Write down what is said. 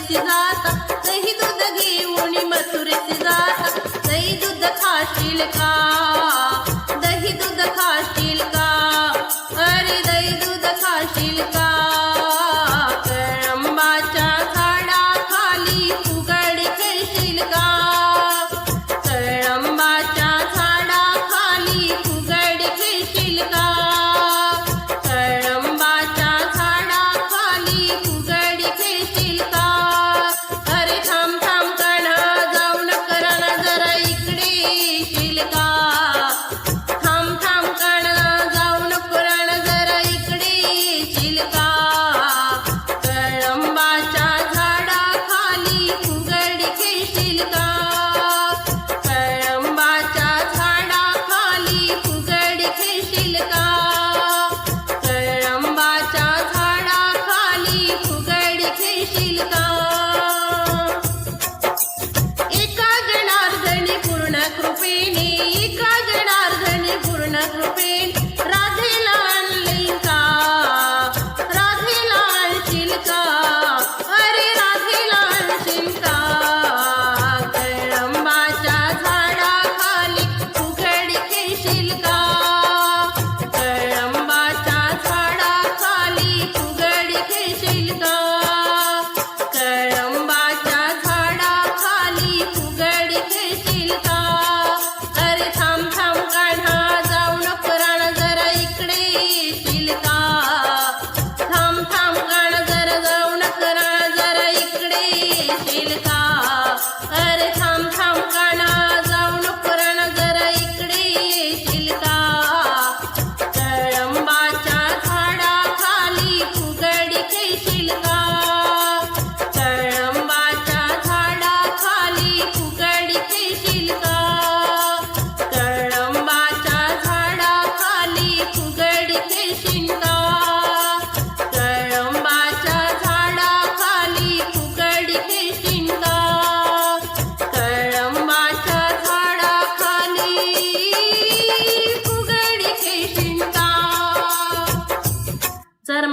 ಸುರಿಸಿದಾತ ಸಹಿ ಉಣಿಮ ಸುರಿಸಿದಾತ ದಹಿ ದುದ್ದ ಖಾಶೀಲಕಾ ದಹಿ ದುದ್ದ ಖಾಶೀಲಕಾ ಅರೆ ದಹಿ ದುದ್ದ ಖಾಶೀಲಕಾ Rubin. का अर्था